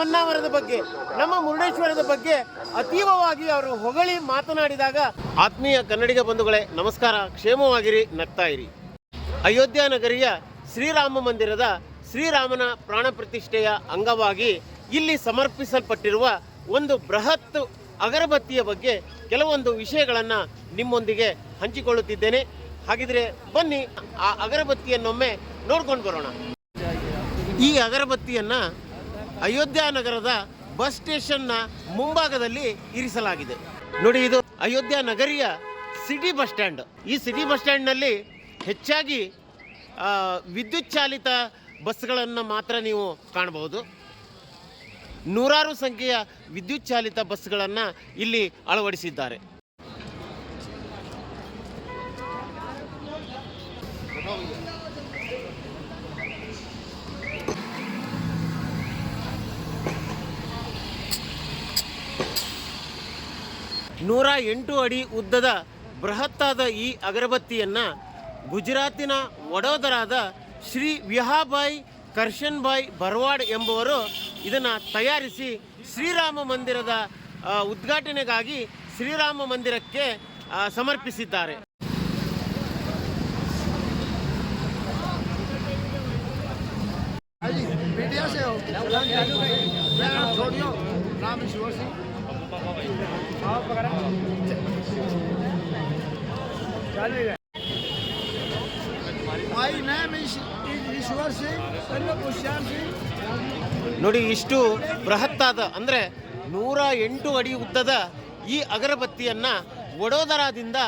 ಹೊನ್ನಾವರದ ಬಗ್ಗೆ, ನಮ್ಮ ಮುರುಡೇಶ್ವರದ ಬಗ್ಗೆ ಅತೀವವಾಗಿ ಅವರು ಹೊಗಳಿ ಮಾತನಾಡಿದಾಗ ಆತ್ಮೀಯ ಕನ್ನಡಿಗ ಬಂಧುಗಳೇ, ನಮಸ್ಕಾರ. ಕ್ಷೇಮವಾಗಿರಿ, ನಗ್ತಾ ಇರಿ. ಅಯೋಧ್ಯ ನಗರಿಯ ಶ್ರೀರಾಮ ಮಂದಿರದ ಶ್ರೀರಾಮನ ಪ್ರಾಣ ಪ್ರತಿಷ್ಠೆಯ ಅಂಗವಾಗಿ ಇಲ್ಲಿ ಸಮರ್ಪಿಸಲ್ಪಟ್ಟಿರುವ ಒಂದು ಬೃಹತ್ ಅಗರಬತ್ತಿಯ ಬಗ್ಗೆ ಕೆಲವೊಂದು ವಿಷಯಗಳನ್ನು ನಿಮ್ಮೊಂದಿಗೆ ಹಂಚಿಕೊಳ್ಳುತ್ತಿದ್ದೇನೆ. ಹಾಗಿದ್ರೆ ಬನ್ನಿ, ಆ ಅಗರಬತ್ತಿಯನ್ನೊಮ್ಮೆ ನೋಡ್ಕೊಂಡು ಬರೋಣ. ಈ ಅಗರಬತ್ತಿಯನ್ನ ಅಯೋಧ್ಯ ನಗರದ ಬಸ್ ಸ್ಟೇಷನ್ನ ಮುಂಭಾಗದಲ್ಲಿ ಇರಿಸಲಾಗಿದೆ. ನೋಡಿ ಇದು ಅಯೋಧ್ಯ ನಗರಿಯ ಸಿಟಿ ಬಸ್ ಸ್ಟ್ಯಾಂಡ್. ಈ ಸಿಟಿ ಬಸ್ ಸ್ಟ್ಯಾಂಡ್ನಲ್ಲಿ ಹೆಚ್ಚಾಗಿ ಆ, ವಿದ್ಯುತ್ ಚಾಲಿತ ಬಸ್ಗಳನ್ನು ಮಾತ್ರ ನೀವು ಕಾಣಬಹುದು. ನೂರಾರು ಸಂಖ್ಯೆಯ ವಿದ್ಯುತ್ ಚಾಲಿತ ಬಸ್ಗಳನ್ನು ಇಲ್ಲಿ ಅಳವಡಿಸಿದ್ದಾರೆ. ನೂರ ಎಂಟು ಅಡಿ ಉದ್ದದ ಬೃಹತ್ತಾದ ಈ ಅಗರಬತ್ತಿಯನ್ನು ಗುಜರಾತಿನ ವಡೋದರಾದ ಶ್ರೀ ವಿಹಾಬಾಯಿ ಕರ್ಷನ್ಬಾಯ್ ಭರವಾಡ್ ಎಂಬುವರು ಇದನ್ನು ತಯಾರಿಸಿ ಶ್ರೀರಾಮ ಮಂದಿರದ ಆ, ಉದ್ಘಾಟನೆಗಾಗಿ ಶ್ರೀರಾಮ ಮಂದಿರಕ್ಕೆ ಆ, ಸಮರ್ಪಿಸಿದ್ದಾರೆ मीडिया से हो मैं छोड़ियो Ram Ishwar Singh my name is Ishwar Singh ನೋಡಿ, ಇಷ್ಟು ಬೃಹತ್ತಾದ, ಅಂದ್ರೆ ನೂರ ಎಂಟು ಅಡಿ ಉದ್ದದ ಈ ಅಗರಬತ್ತಿಯನ್ನ ವಡೋದರಾದಿಂದ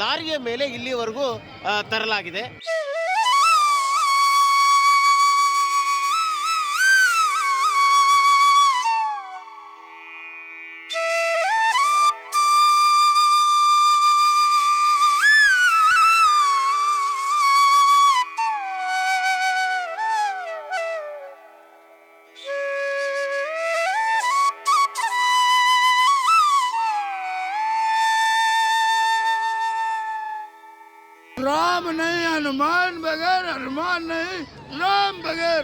ಲಾರಿಯ ಮೇಲೆ ಇಲ್ಲಿವರೆಗೂ ತರಲಾಗಿದೆ. राम नहीं हनुमान बगैर हनुमान नहीं राम बगैर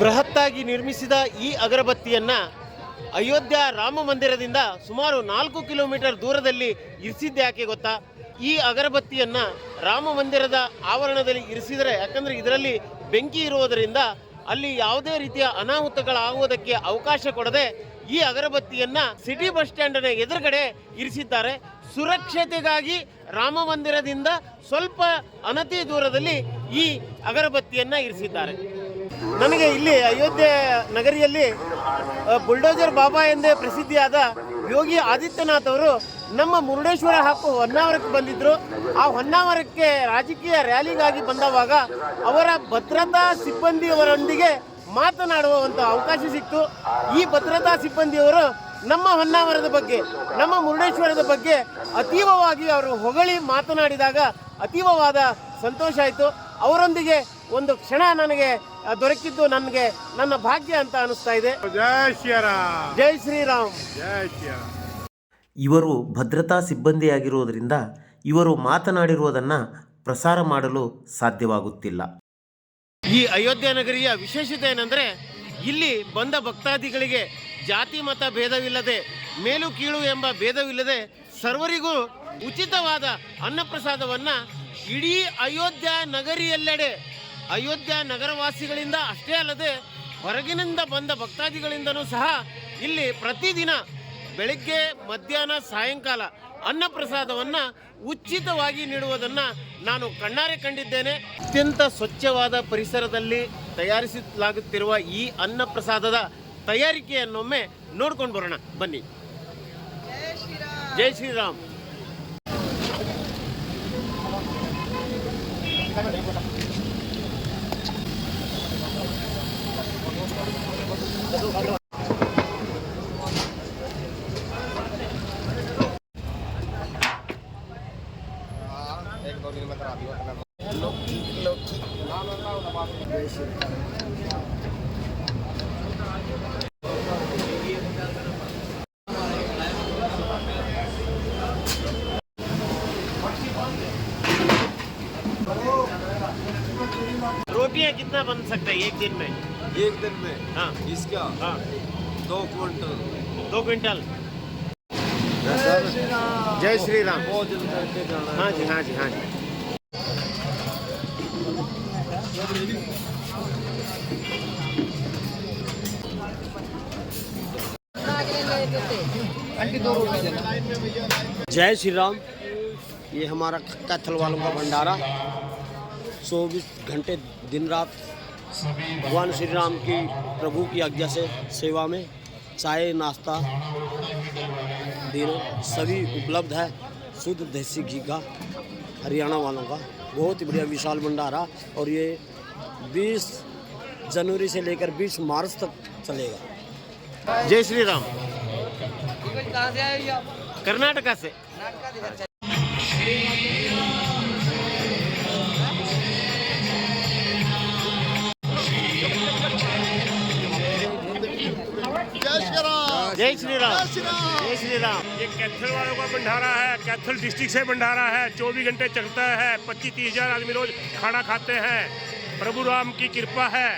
ಬೃಹತ್ತಾಗಿ ನಿರ್ಮಿಸಿದ ಈ ಅಗರಬತ್ತಿಯನ್ನ ಅಯೋಧ್ಯ ರಾಮ ಮಂದಿರದಿಂದ ಸುಮಾರು ನಾಲ್ಕು ಕಿಲೋಮೀಟರ್ ದೂರದಲ್ಲಿ ಇರಿಸಿದ್ದೆ ಯಾಕೆ ಗೊತ್ತಾ ಈ ಅಗರಬತ್ತಿಯನ್ನು ರಾಮ ಮಂದಿರದ ಆವರಣದಲ್ಲಿ ಇರಿಸಿದರೆ, ಯಾಕಂದ್ರೆ ಇದರಲ್ಲಿ ಬೆಂಕಿ ಇರುವುದರಿಂದ ಅಲ್ಲಿ ಯಾವುದೇ ರೀತಿಯ ಅನಾಹುತಗಳಾಗುವುದಕ್ಕೆ ಅವಕಾಶ ಕೊಡದೆ ಈ ಅಗರಬತ್ತಿಯನ್ನು ಸಿಟಿ ಬಸ್ ಸ್ಟ್ಯಾಂಡಿನ ಎದುರುಗಡೆ ಇರಿಸಿದ್ದಾರೆ. ಸುರಕ್ಷತೆಗಾಗಿ ರಾಮ ಮಂದಿರದಿಂದ ಸ್ವಲ್ಪ ಅನತಿ ದೂರದಲ್ಲಿ ಈ ಅಗರಬತ್ತಿಯನ್ನು ಇರಿಸಿದ್ದಾರೆ. ನನಗೆ ಇಲ್ಲಿ ಅಯೋಧ್ಯೆ ನಗರಿಯಲ್ಲಿ ಬುಲ್ಡೋಜರ್ ಬಾಬಾ ಎಂದೇ ಪ್ರಸಿದ್ಧಿಯಾದ ಯೋಗಿ ಆದಿತ್ಯನಾಥ್ ಅವರು ನಮ್ಮ ಮುರುಡೇಶ್ವರ ಹಾಕು ಹೊನ್ನಾವರಕ್ಕೆ ಬಂದಿದ್ದರು ಆ ಹೊನ್ನಾವರಕ್ಕೆ ರಾಜಕೀಯ ರ್ಯಾಲಿಗಾಗಿ ಬಂದವಾಗ ಅವರ ಭದ್ರತಾ ಸಿಬ್ಬಂದಿಯವರೊಂದಿಗೆ ಮಾತನಾಡುವ ಒಂದು ಅವಕಾಶ ಸಿಕ್ತು. ಈ ಭದ್ರತಾ ಸಿಬ್ಬಂದಿಯವರು ನಮ್ಮ ಹೊನ್ನಾವರದ ಬಗ್ಗೆ ನಮ್ಮ ಮುರುಡೇಶ್ವರದ ಬಗ್ಗೆ ಅತೀವವಾಗಿ ಅವರು ಹೊಗಳಿ ಮಾತನಾಡಿದಾಗ ಅತೀವವಾದ ಸಂತೋಷ ಆಯಿತು. ಅವರೊಂದಿಗೆ ಒಂದು ಕ್ಷಣ ನನಗೆ ದೊರಕಿದ್ದು ನನಗೆ ನನ್ನ ಭಾಗ್ಯ ಅಂತ ಅನಿಸ್ತಾ ಇದೆ. ಜಯ ಶ್ರೀರಾಮ್. ಜೈ ಶ್ರೀರಾಮ್. ಜಯ ಶ್ರೀರಾಮ್. ಇವರು ಭದ್ರತಾ ಸಿಬ್ಬಂದಿಯಾಗಿರುವುದರಿಂದ ಇವರು ಮಾತನಾಡಿರುವುದನ್ನು ಪ್ರಸಾರ ಮಾಡಲು ಸಾಧ್ಯವಾಗುತ್ತಿಲ್ಲ. ಈ ಅಯೋಧ್ಯ ನಗರಿಯ ವಿಶೇಷತೆ ಏನಂದ್ರೆ, ಇಲ್ಲಿ ಬಂದ ಭಕ್ತಾದಿಗಳಿಗೆ ಜಾತಿ ಮತ ಭೇದವಿಲ್ಲದೆ, ಮೇಲು ಕೀಳು ಎಂಬ ಭೇದವಿಲ್ಲದೆ ಸರ್ವರಿಗೂ ಉಚಿತವಾದ ಅನ್ನಪ್ರಸಾದವನ್ನು ಇಡೀ ಅಯೋಧ್ಯ ನಗರಿಯೆಲ್ಲೆಡೆ, ಅಯೋಧ್ಯ ನಗರವಾಸಿಗಳಿಂದ ಅಷ್ಟೇ ಅಲ್ಲದೆ ಹೊರಗಿನಿಂದ ಬಂದ ಭಕ್ತಾದಿಗಳಿಂದನೂ ಸಹ ಇಲ್ಲಿ ಪ್ರತಿದಿನ ಬೆಳಗ್ಗೆ, ಮಧ್ಯಾಹ್ನ, ಸಾಯಂಕಾಲ ಅನ್ನಪ್ರಸಾದವನ್ನು ಉಚಿತವಾಗಿ ನೀಡುವುದನ್ನು ನಾನು ಕಣ್ಣಾರೆ ಕಂಡಿದ್ದೇನೆ. ಅತ್ಯಂತ ಸ್ವಚ್ಛವಾದ ಪರಿಸರದಲ್ಲಿ ತಯಾರಿಸಲಾಗುತ್ತಿರುವ ಈ ಅನ್ನಪ್ರಸಾದದ ತಯಾರಿಕೆಯನ್ನೊಮ್ಮೆ ನೋಡ್ಕೊಂಡು ಬರೋಣ. ಬನ್ನಿ. ಜೈ ಶ್ರೀರಾಮ್. रोटियाँ कितना बन सकता है एक दिन में? एक दिन में? हाँ। इसका? हाँ। दो क्विंटल। दो क्विंटल? जय श्री राम। बहुत दिन करके जाना हाँ जी हाँ जी हाँ जी। जय श्री राम ये हमारा कैथल वालों का भंडारा। चौबीस घंटे दिन रात भगवान श्री राम की प्रभु की आज्ञा से सेवा में चाय नाश्ता दिन सभी उपलब्ध है। शुद्ध देसी घी का हरियाणा वालों का। बहुत ही बढ़िया विशाल भंडारा और ये 20 जनवरी से लेकर 20 मार्च तक चलेगा। जय श्री राम। कर्नाटका से। जय श्री राम जय श्री राम ये कैथल वालों का भंडारा है कैथल डिस्ट्रिक्ट से भंडारा है। चौबीस घंटे चलता है पच्चीस तीस हज़ार आदमी रोज खाना खाते हैं। प्रभु राम की कृपा है।